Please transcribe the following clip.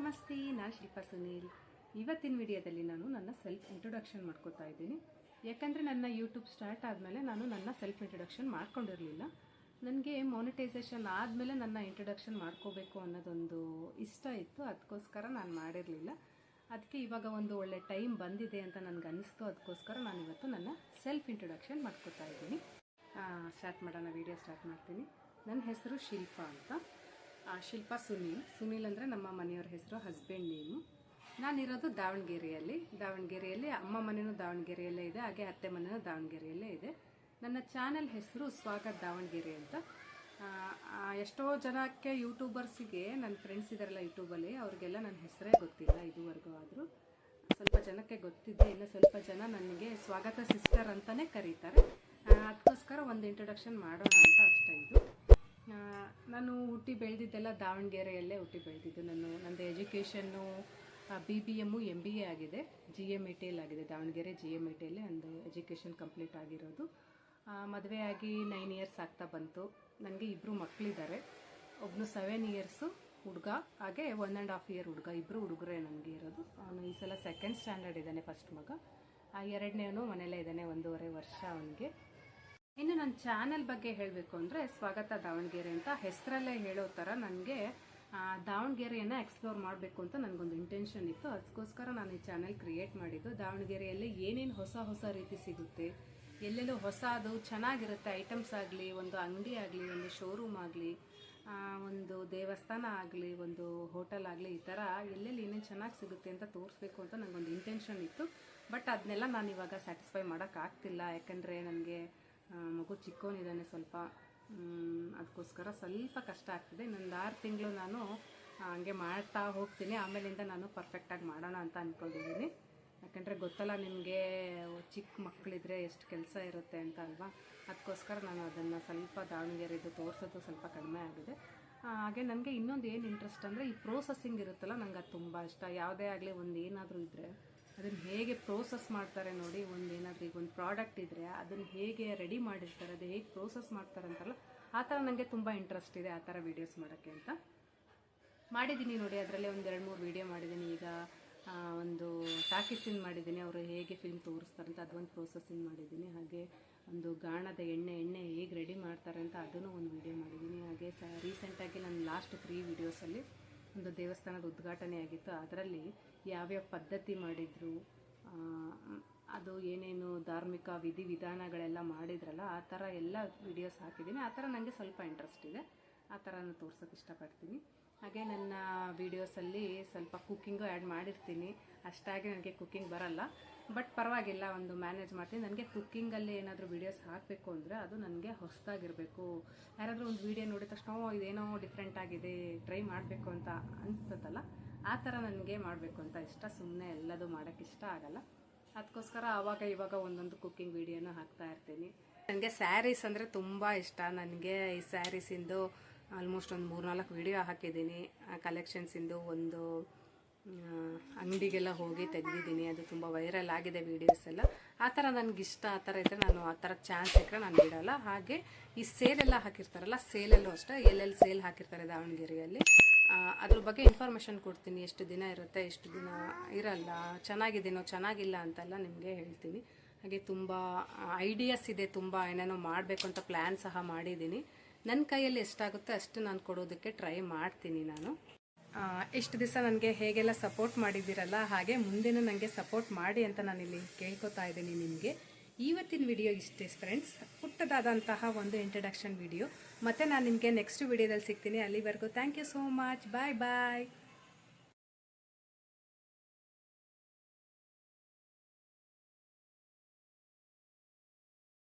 ನಮಸ್ತೆ ನಾನು ಶಿಲ್ಪಾ ಸುನೀಲ್. ಇವತ್ತಿನ ವಿಡಿಯೋದಲ್ಲಿ ನಾನು ನನ್ನ ಸೆಲ್ಫ್ ಇಂಟ್ರೊಡಕ್ಷನ್ ಮಾಡ್ಕೋತಾ ಇದ್ದೀನಿ. ಯಾಕಂದರೆ ನನ್ನ ಯೂಟ್ಯೂಬ್ ಸ್ಟಾರ್ಟ್ ಆದಮೇಲೆ ನಾನು ನನ್ನ ಸೆಲ್ಫ್ ಇಂಟ್ರೊಡಕ್ಷನ್ ಮಾಡ್ಕೊಂಡಿರಲಿಲ್ಲ. ನನಗೆ ಮಾನಿಟೈಸೇಷನ್ ಆದಮೇಲೆ ನನ್ನ ಇಂಟ್ರೊಡಕ್ಷನ್ ಮಾಡ್ಕೋಬೇಕು ಅನ್ನೋದೊಂದು ಇಷ್ಟ ಇತ್ತು. ಅದಕ್ಕೋಸ್ಕರ ನಾನು ಮಾಡಿರಲಿಲ್ಲ. ಅದಕ್ಕೆ ಇವಾಗ ಒಂದು ಒಳ್ಳೆ ಟೈಮ್ ಬಂದಿದೆ ಅಂತ ನನಗೆ ಅನ್ನಿಸ್ತು ಅದಕ್ಕೋಸ್ಕರ ನಾನು ಇವತ್ತು ನನ್ನ ಸೆಲ್ಫ್ ಇಂಟ್ರೊಡಕ್ಷನ್ ಮಾಡ್ಕೋತಾ ಇದ್ದೀನಿ. ಸ್ಟಾರ್ಟ್ ಮಾಡೋಣ ವಿಡಿಯೋ ಸ್ಟಾರ್ಟ್ ಮಾಡ್ತೀನಿ. ನನ್ನ ಹೆಸರು ಶಿಲ್ಪಾ ಅಂತ. ಶಿಲ್ಪಾ ಸುನೀಲ್. ಸುನೀಲ್ ಅಂದರೆ ನಮ್ಮ ಮನೆಯವ್ರ ಹೆಸರು ಹಸ್ಬೆಂಡ್ ನೇಮು ನಾನಿರೋದು ದಾವಣಗೆರೆಯಲ್ಲಿ. ದಾವಣಗೆರೆಯಲ್ಲಿ ಅಮ್ಮ ಮನೆಯೂ ದಾವಣಗೆರೆಯಲ್ಲೇ ಇದೆ, ಹಾಗೆ ಅತ್ತೆ ಮನೆಯೂ ದಾವಣಗೆರೆಯಲ್ಲೇ ಇದೆ. ನನ್ನ ಚಾನೆಲ್ ಹೆಸರು ಸ್ವಾಗತ್ ದಾವಣಗೆರೆ ಅಂತ. ಎಷ್ಟೋ ಜನಕ್ಕೆ ಯೂಟ್ಯೂಬರ್ಸಿಗೆ ನನ್ನ ಫ್ರೆಂಡ್ಸ್ ಇದ್ದಾರಲ್ಲ ಯೂಟ್ಯೂಬಲ್ಲಿ ಅವ್ರಿಗೆಲ್ಲ ನನ್ನ ಹೆಸರೇ ಗೊತ್ತಿಲ್ಲ ಇದುವರೆಗೂ ಆದರೂ. ಸ್ವಲ್ಪ ಜನಕ್ಕೆ ಗೊತ್ತಿದೆ ಇನ್ನು ಸ್ವಲ್ಪ ಜನ ನನಗೆ ಸ್ವಾಗತ ಸಿಸ್ಟರ್ ಅಂತಲೇ ಕರೀತಾರೆ. ಅದಕ್ಕೋಸ್ಕರ ಒಂದು ಇಂಟ್ರೊಡಕ್ಷನ್ ಮಾಡೋಣ ಅಂತ ಅಷ್ಟೇ ಇದು. ನಾನು ಹುಟ್ಟಿ ಬೆಳೆದಿದ್ದೆಲ್ಲ ದಾವಣಗೆರೆಯಲ್ಲೇ ಹುಟ್ಟಿ ಬೆಳೆದಿದ್ದು. ನಾನು ನನ್ನದು education B B M M B A ಆಗಿದೆ. ಜಿ ಎಂ ಇ ಟಿಯಲ್ಲಿ ಆಗಿದೆ. ದಾವಣಗೆರೆ ಜಿ ಎಂ ಐ ಟಿಯಲ್ಲಿ ನಂದು ಎಜುಕೇಷನ್ ಕಂಪ್ಲೀಟ್ ಆಗಿರೋದು. ಆಗಿ ನೈನ್ ಇಯರ್ಸ್ ಆಗ್ತಾ ಬಂತು. ನನಗೆ ಇಬ್ಬರು ಮಕ್ಕಳಿದ್ದಾರೆ ಒಬ್ಬನು ಸೆವೆನ್ ಇಯರ್ಸು ಹುಡುಗ, ಹಾಗೆ ಒನ್ ಆ್ಯಂಡ್ ಹಾಫ್ ಇಯರ್ ಹುಡುಗ. ಇಬ್ಬರು ಹುಡುಗರೇ ನನಗೆ ಇರೋದು. ಅವನು ಈ ಸಲ ಸೆಕೆಂಡ್ ಸ್ಟ್ಯಾಂಡರ್ಡ್ ಇದ್ದಾನೆ ಫಸ್ಟ್ ಮಗ. ಎರಡನೇವನು ಮನೇಲೇ ಇದ್ದಾನೆ ಒಂದೂವರೆ ವರ್ಷ ಅವನಿಗೆ. ಇನ್ನು ನನ್ನ ಚಾನೆಲ್ ಬಗ್ಗೆ ಹೇಳಬೇಕು ಅಂದರೆ ಸ್ವಾಗತ ದಾವಣಗೆರೆ ಅಂತ ಹೆಸರಲ್ಲೇ ಹೇಳೋ ಥರ ನನಗೆ ದಾವಣಗೆರೆಯನ್ನು ಎಕ್ಸ್ಪ್ಲೋರ್ ಮಾಡಬೇಕು ಅಂತ ನನಗೊಂದು ಇಂಟೆನ್ಷನ್ ಇತ್ತು. ಅದಕ್ಕೋಸ್ಕರ ನಾನು ಈ ಚಾನೆಲ್ ಕ್ರಿಯೇಟ್ ಮಾಡಿದ್ದು. ದಾವಣಗೆರೆಯಲ್ಲಿ ಏನೇನು ಹೊಸ ಹೊಸ ರೀತಿ ಸಿಗುತ್ತೆ, ಎಲ್ಲೆಲ್ಲೂ ಹೊಸ ಅದು ಚೆನ್ನಾಗಿರುತ್ತೆ ಐಟಮ್ಸ್ ಆಗಲಿ, ಒಂದು ಅಂಗಡಿ ಆಗಲಿ, ಒಂದು ಶೋರೂಮ್ ಆಗಲಿ ಒಂದು ದೇವಸ್ಥಾನ ಆಗಲಿ, ಒಂದು ಹೋಟೆಲ್ ಆಗಲಿ, ಈ ಥರ ಎಲ್ಲೆಲ್ಲಿ ಏನೇನು ಚೆನ್ನಾಗಿ ಸಿಗುತ್ತೆ ಅಂತ ತೋರಿಸ್ಬೇಕು ಅಂತ ನನಗೊಂದು ಇಂಟೆನ್ಷನ್ ಇತ್ತು. ಬಟ್ ಅದನ್ನೆಲ್ಲ ನಾನು ಇವಾಗ ಸ್ಯಾಟಿಸ್ಫೈ ಮಾಡೋಕ್ಕಾಗ್ತಿಲ್ಲ ಯಾಕಂದರೆ ನನಗೆ ಮಗು ಚಿಕ್ಕವನಿದ್ದಾನೆ ಸ್ವಲ್ಪ. ಅದಕ್ಕೋಸ್ಕರ ಸ್ವಲ್ಪ ಕಷ್ಟ ಆಗ್ತಿದೆ. ಇನ್ನೊಂದು ಆರು ತಿಂಗಳು ನಾನು ಹಂಗೆ ಮಾಡ್ತಾ ಹೋಗ್ತೀನಿ. ಆಮೇಲಿಂದ ನಾನು ಪರ್ಫೆಕ್ಟಾಗಿ ಮಾಡೋಣ ಅಂತ ಅಂದ್ಕೊಂಡಿದ್ದೀನಿ ಯಾಕಂದರೆ ಗೊತ್ತಲ್ಲ ನಿಮಗೆ ಚಿಕ್ಕ ಮಕ್ಕಳಿದ್ರೆ ಎಷ್ಟು ಕೆಲಸ ಇರುತ್ತೆ ಅಂತ ಅಲ್ವಾ? ಅದಕ್ಕೋಸ್ಕರ ನಾನು ಅದನ್ನು ಸ್ವಲ್ಪ ದಾವಣಗೆರೆದು ತೋರಿಸೋದು ಸ್ವಲ್ಪ ಕಡಿಮೆ ಆಗಿದೆ. ಹಾಗೆ ನನಗೆ ಇನ್ನೊಂದು ಏನು ಇಂಟ್ರೆಸ್ಟ್ ಅಂದರೆ ಈ ಪ್ರೋಸೆಸ್ಸಿಂಗ್ ಇರುತ್ತಲ್ಲ ನನಗೆ ಅದು ತುಂಬ ಇಷ್ಟ. ಯಾವುದೇ ಆಗಲಿ ಒಂದು ಏನಾದರೂ ಇದ್ದರೆ ಅದನ್ನು ಹೇಗೆ ಪ್ರೋಸೆಸ್ ಮಾಡ್ತಾರೆ ನೋಡಿ ಒಂದು ಏನಾದರೂ ಈಗ ಒಂದು ಪ್ರಾಡಕ್ಟ್ ಇದ್ದರೆ ಅದನ್ನು ಹೇಗೆ ರೆಡಿ ಮಾಡಿರ್ತಾರೆ, ಅದು ಹೇಗೆ ಪ್ರೋಸೆಸ್ ಮಾಡ್ತಾರೆ ಅಂತಲ್ಲ ಆ ಥರ ನನಗೆ ತುಂಬ ಇಂಟ್ರೆಸ್ಟ್ ಇದೆ ಆ ಥರ ವೀಡಿಯೋಸ್ ಮಾಡೋಕ್ಕೆ ಅಂತ. ಮಾಡಿದ್ದೀನಿ ನೋಡಿ, ಅದರಲ್ಲಿ ಒಂದು ಎರಡು ಮೂರು ವೀಡಿಯೋ ಮಾಡಿದ್ದೀನಿ. ಈಗ ಒಂದು ಟಾಕಿಸಿನ್ ಮಾಡಿದ್ದೀನಿ. ಅವರು ಹೇಗೆ ಫಿಲ್ಮ್ ತೋರಿಸ್ತಾರೆ ಅಂತ ಅದೊಂದು ಪ್ರೋಸೆಸಿಂಗ್ ಮಾಡಿದ್ದೀನಿ. ಹಾಗೆ ಒಂದು ಗಾಣದ ಎಣ್ಣೆ ಎಣ್ಣೆ ಹೇಗೆ ರೆಡಿ ಮಾಡ್ತಾರೆ ಅಂತ ಅದನ್ನು ಒಂದು ವೀಡಿಯೋ ಮಾಡಿದ್ದೀನಿ. ಹಾಗೆ ಸ ರೀಸೆಂಟಾಗಿ ನಾನು ಲಾಸ್ಟ್ ತ್ರೀ ವೀಡಿಯೋಸಲ್ಲಿ ಒಂದು ದೇವಸ್ಥಾನದ ಉದ್ಘಾಟನೆ ಆಗಿತ್ತು. ಅದರಲ್ಲಿ ಯಾವ್ಯಾವ ಪದ್ಧತಿ ಮಾಡಿದರು ಅದು ಏನೇನು ಧಾರ್ಮಿಕ ವಿಧಿ ವಿಧಾನಗಳೆಲ್ಲ ಮಾಡಿದ್ರಲ್ಲ, ಆ ಥರ ಎಲ್ಲ ವಿಡಿಯೋಸ್ ಹಾಕಿದ್ದೀನಿ. ಆ ಥರ ನನಗೆ ಸ್ವಲ್ಪ ಇಂಟ್ರೆಸ್ಟ್ ಇದೆ. ಆ ಥರನ ತೋರ್ಸೋಕೆ ಇಷ್ಟಪಡ್ತೀನಿ. ಹಾಗೆ ನನ್ನ ವೀಡಿಯೋಸಲ್ಲಿ ಸ್ವಲ್ಪ ಕುಕ್ಕಿಂಗು ಆ್ಯಡ್ ಮಾಡಿರ್ತೀನಿ. ಅಷ್ಟಾಗಿ ನನಗೆ ಕುಕ್ಕಿಂಗ್ ಬರಲ್ಲ. ಬಟ್ ಪರವಾಗಿಲ್ಲ ಒಂದು ಮ್ಯಾನೇಜ್ ಮಾಡ್ತೀನಿ. ನನಗೆ ಕುಕ್ಕಿಂಗಲ್ಲಿ ಏನಾದರೂ ವೀಡಿಯೋಸ್ ಹಾಕಬೇಕು ಅಂದರೆ ಅದು ನನಗೆ ಹೊಸದಾಗಿರಬೇಕು. ಯಾರಾದರೂ ಒಂದು ವೀಡಿಯೋ ನೋಡಿದ ತಕ್ಷಣ "ಓ, ಇದೇನೋ ಡಿಫ್ರೆಂಟ್ ಆಗಿದೆ ಟ್ರೈ ಮಾಡಬೇಕು ಅಂತ ಅನಿಸ್ತದಲ್ಲ ಆ ಥರ ನನಗೆ ಮಾಡಬೇಕು ಅಂತ ಇಷ್ಟ. ಸುಮ್ಮನೆ ಎಲ್ಲದು ಮಾಡೋಕ್ಕೆ ಇಷ್ಟ ಆಗಲ್ಲ. ಅದಕ್ಕೋಸ್ಕರ ಆವಾಗ ಇವಾಗ ಒಂದೊಂದು ಕುಕ್ಕಿಂಗ್ ವೀಡಿಯೋನೂ ಹಾಕ್ತಾ ಇರ್ತೀನಿ. ನನಗೆ ಸ್ಯಾರೀಸ್ ಅಂದರೆ ತುಂಬ ಇಷ್ಟ. ನನಗೆ ಈ ಸ್ಯಾರೀಸಿಂದು ಆಲ್ಮೋಸ್ಟ್ ಒಂದು ಮೂರ್ನಾಲ್ಕು ವಿಡಿಯೋ ಹಾಕಿದ್ದೀನಿ. ಕಲೆಕ್ಷನ್ಸಿಂದು ಒಂದು ಅಂಗಡಿಗೆಲ್ಲ ಹೋಗಿ ತೆಗೆದಿದ್ದೀನಿ. ಅದು ತುಂಬ ವೈರಲ್ ಆಗಿದೆ ವೀಡಿಯೋಸ್ ಎಲ್ಲ. ಆ ಥರ ಇಷ್ಟ ಆ ಥರ ಇದ್ದರೆ ನಾನು ಆ ಥರ ಚಾನ್ಸ್ ಸಿಕ್ಕರೆ ನಾನು ಬಿಡೋಲ್ಲ. ಹಾಗೆ ಈ ಸೇಲೆಲ್ಲ ಹಾಕಿರ್ತಾರಲ್ಲ ಸೇಲಲ್ಲೂ ಅಷ್ಟೆ ಎಲ್ಲೆಲ್ಲಿ ಸೇಲ್ ಹಾಕಿರ್ತಾರೆ ದಾವಣಗೆರೆಯಲ್ಲಿ. ಆ, ಅದ್ರ ಬಗ್ಗೆ ಇನ್ಫಾರ್ಮೇಷನ್ ಕೊಡ್ತೀನಿ. ಎಷ್ಟು ದಿನ ಇರುತ್ತೆ ಎಷ್ಟು ದಿನ ಇರಲ್ಲ ಚೆನ್ನಾಗಿದ್ದೀನೋ ಚೆನ್ನಾಗಿಲ್ಲ ಅಂತೆಲ್ಲ ನಿಮಗೆ ಹೇಳ್ತೀನಿ. ಹಾಗೆ ತುಂಬ ಐಡಿಯಾಸ್ ಇದೆ ತುಂಬ ಏನೇನೋ ಮಾಡಬೇಕು ಅಂತ ಪ್ಲ್ಯಾನ್ ಸಹ ಮಾಡಿದ್ದೀನಿ. ನನ್ನ ಕೈಯಲ್ಲಿ ಎಷ್ಟಾಗುತ್ತೋ ಅಷ್ಟು ನಾನು ಕೊಡೋದಕ್ಕೆ ಟ್ರೈ ಮಾಡ್ತೀನಿ ನಾನು. ಇಷ್ಟು ದಿವಸ ನನಗೆ ಹೇಗೆಲ್ಲ ಸಪೋರ್ಟ್ ಮಾಡಿದ್ದೀರಲ್ಲ, ಹಾಗೆ ಮುಂದಿನ ನನಗೆ ಸಪೋರ್ಟ್ ಮಾಡಿ ಅಂತ ನಾನಿಲ್ಲಿ ಕೇಳ್ಕೊತಾ ಇದ್ದೀನಿ ನಿಮಗೆ. ಇವತ್ತಿನ ವಿಡಿಯೋ ಇಷ್ಟೇ ಫ್ರೆಂಡ್ಸ್ ಪುಟ್ಟದಾದಂತಹ ಒಂದು ಇಂಟ್ರಡಕ್ಷನ್ ವಿಡಿಯೋ ಮತ್ತು ನಾನು ನಿಮಗೆ ನೆಕ್ಸ್ಟ್ ವಿಡಿಯೋದಲ್ಲಿ ಸಿಗ್ತೀನಿ. ಅಲ್ಲಿವರೆಗೂ thank you so much bye bye